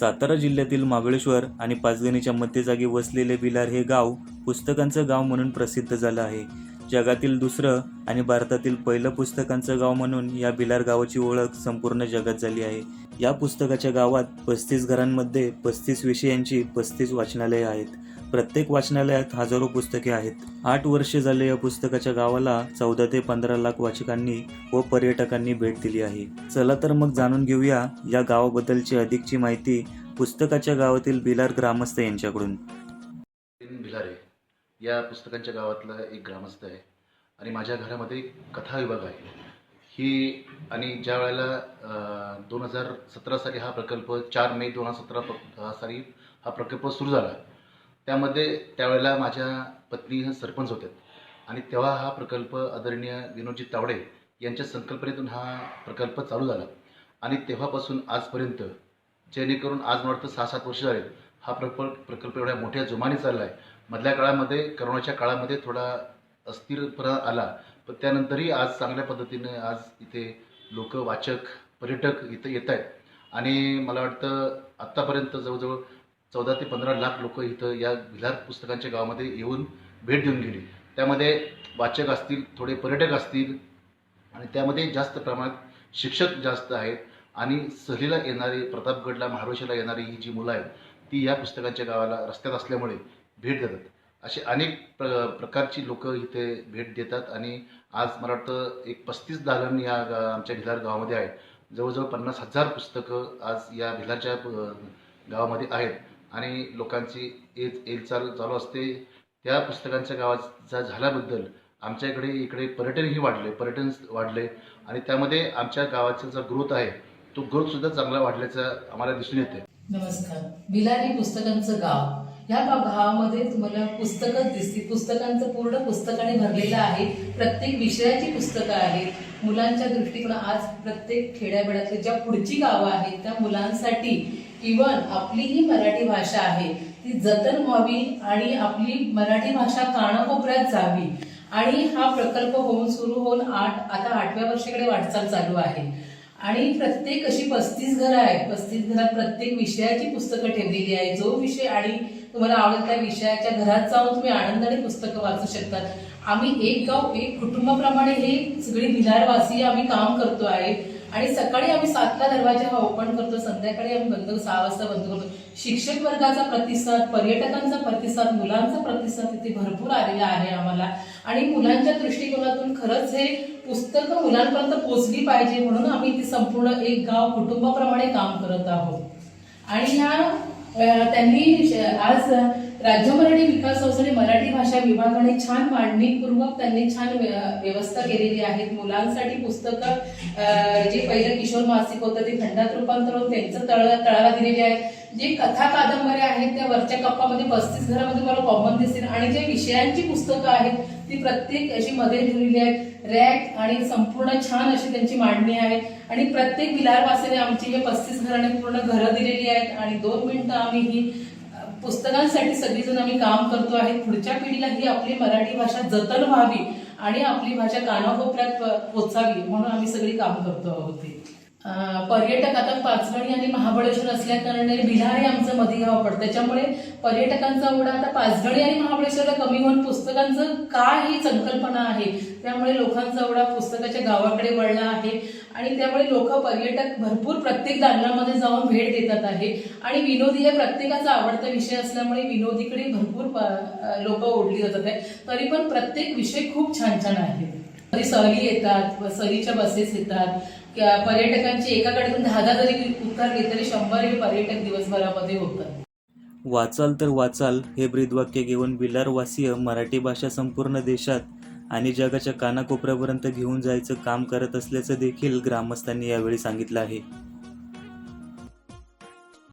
सातारा जिल्ह्यातील महाबळेश्वर आणि पाचगणीच्या मध्यजागी वसलेले बिलार हे गाव पुस्तकांचं गाव म्हणून प्रसिद्ध झालं आहे. जगातील दुसरं आणि भारतातील पहिलं पुस्तकांचं गाव म्हणून या बिलार गावाची ओळख संपूर्ण जगात झाली आहे. या पुस्तकाच्या गावात पस्तीस घरांमध्ये पस्तीस विषयांची पस्तीस वाचनालये आहेत. प्रत्येक वाचनालयात हजारो पुस्तके आहेत. आठ वर्षे झाले या पुस्तकाच्या गावाला चौदा ते पंधरा लाख वाचकांनी व पर्यटकांनी भेट दिली आहे. चला तर मग जाणून घेऊया या गावाबद्दलची अधिकची माहिती पुस्तकाच्या गावातील बिलार ग्रामस्थ यांच्याकडून. नितीन भिलारे या पुस्तकांच्या गावातला एक ग्रामस्थ आहे आणि माझ्या घरामध्ये कथा विभाग आहे. ही आणि ज्या वेळेला दोन हजार सतरा साली हा प्रकल्प चार मे दोन हजार सतरा साली हा प्रकल्प सुरू झाला त्यामध्ये त्यावेळेला माझ्या पत्नी ह्या सरपंच होत्या. आणि तेव्हा हा प्रकल्प आदरणीय विनोदजी तावडे यांच्या संकल्पनेतून हा प्रकल्प चालू झाला. आणि तेव्हापासून आजपर्यंत जेणेकरून आज मला वाटतं सहा सात वर्ष झाले हा प्रकल्प प्रकल्प एवढ्या मोठ्या जोमाने चालला आहे मधल्या काळामध्ये करोनाच्या काळामध्ये थोडा अस्थिरपणा आला पण त्यानंतरही आज चांगल्या पद्धतीने आज इथे लोक वाचक पर्यटक इथं येत आहेत आणि मला वाटतं आत्तापर्यंत जवळजवळ चौदा ते पंधरा लाख लोक इथं या भिलार पुस्तकांच्या गावामध्ये येऊन भेट देऊन गेली. त्यामध्ये वाचक असतील थोडे पर्यटक असतील आणि त्यामध्ये जास्त प्रमाणात शिक्षक जास्त आहेत आणि सहलीला येणारी प्रतापगडला महाबळेश्वरला येणारी ही जी मुलं आहेत ती या पुस्तकांच्या गावाला रस्त्यात असल्यामुळे भेट देतात. असे अनेक प्र प्रकारची लोक इथे भेट देतात आणि आज मला वाटतं एक पस्तीस दालन या गा- आमच्या भिलार गावामध्ये आहे जवळजवळ पन्नास हजार पुस्तकं आज या भिलारच्या गावामध्ये आहेत. आणि लोकांची एज एल चाल चालू असते. त्या पुस्तकांच्या गावाचा झाल्याबद्दल आमच्या इकडे इकडे पर्यटनही वाढले. पर्यटन वाढले. आणि त्यामध्ये आमच्या गावाचा जो ग्रोथ आहे तो ग्रोथसुद्धा चांगला वाढल्याचं आम्हाला दिसून येते. नमस्कार. बिलारी पुस्तकांचं गाव. या गा- गावामध्ये तुम्हाला पुस्तकं दिसतील. पुस्तकांचं पूर्ण पुस्तकाने भरलेलं आहे. प्रत्येक विषयाची पुस्तकं आहेत. मुलांच्या दृष्टिकोन आज प्रत्येक खेड्याबिड्यातली ज्या पुढची गावं आहेत त्या मुलांसाठी इवन आपली ही मराठी भाषा आहे ती जतन व्हावी आणि आपली मराठी भाषा कानाकोपऱ्यात जावी. आणि हा प्रकल्प होऊन सुरू होऊन आठ आता आठव्या वर्षाकडे वाटचाल चालू आहे. आणि प्रत्येक अशी पस्तीस घरं आहेत पस्तीस घरात प्रत्येक विषयाची पुस्तकं ठेवलेली आहे. जो विषय आणि तुम्हाला आवडेल त्या विषयाच्या घरात जाऊन तुम्ही आनंदाने पुस्तकं वाचू शकतात. आम्ही एक गाव एक कुटुंबाप्रमाणे हे सगळी भिलारवासी आम्ही काम करतो आहे. आणि सकाळी आम्ही सातला दरवाजा हा ओपन करतो संध्याकाळी आम्ही बंद सहा वाजता बंद करतो. शिक्षक वर्गाचा प्रतिसाद पर्यटकांचा प्रतिसाद मुलांचा प्रतिसाद इथे भरपूर आलेला आहे आम्हाला. आणि मुलांच्या दृष्टिकोनातून खरंच हे पुस्तकं मुलांपर्यंत पोहोचली पाहिजे म्हणून आम्ही ती संपूर्ण एक गाव कुटुंबाप्रमाणे काम करत आहोत. आणि ह्या त्यांनी आज राज्य मराठी विकास संस्थेने मराठी भाषा विभागाने छान मांडणीपूर्वक त्यांनी छान व्य- व्यवस्था केलेली आहे मुलांसाठी पुस्तकं जे पहिलं किशोर मासिक होतं ते खंडात रूपांतर होऊन त्यांचं तळ तळाला दिलेली आहे जे कथा कादंबऱ्या आहेत त्या वरच्या कप्पामध्ये पस्तीस घरामध्ये मला कॉमन दिसतील आणि जे विषयांची पुस्तकं आहेत ती प्रत्येक अशी मध्ये ठेवलेली आहेत. रॅक आणि संपूर्ण छान अशी त्यांची मांडणी आहे. आणि प्रत्येक विलारवासीने आमची हे पस्तीस घराने पूर्ण घरं दिलेली आहेत. आणि दोन मिनिटं आम्ही ही पुस्तकांसाठी सगळीजण आम्ही काम करतो आहे. पुढच्या पिढीला ही आपली मराठी भाषा जतन व्हावी आणि आपली भाषा कानाकोपऱ्यात पोचावी म्हणून आम्ही सगळी काम करतो आहोत ते. पर्यटक आता पाचगणी आणि महाबळेश्वर असल्या कारणाने भिलार हे आमचं मध्यगाव पडतं. त्याच्यामुळे पर्यटकांचा ओढा आता पाचगणी आणि महाबळेश्वरला कमी होऊन पुस्तकांचं काय ही संकल्पना आहे? त्यामुळे लोकांचा ओढा पुस्तकाच्या गावाकडे वळला आहे. आणि त्यामुळे लोक पर्यटक भरपूर प्रत्येक दालनामध्ये जाऊन भेट देतात आहे. आणि विनोदी हे प्रत्येकाचा आवडता विषय असल्यामुळे विनोदीकडे भरपूर लोक ओढली जातात आहे. तरी पण प्रत्येक विषय खूप छान छान आहे. कधी सहली येतात सहलीच्या बसेस येतात. पर्यटकांची एका दहा दहा जरी उत्तर तरी शंभर हे पर्यटक दिवसभरामध्ये होतात. वाचाल तर वाचाल हे ब्रीदवाक्य घेऊन बिलारवासीय मराठी भाषा संपूर्ण देशात आणि जगाच्या कानाकोपऱ्यापर्यंत घेऊन जायचं काम करत असल्याचं देखील ग्रामस्थांनी यावेळी सांगितलं आहे.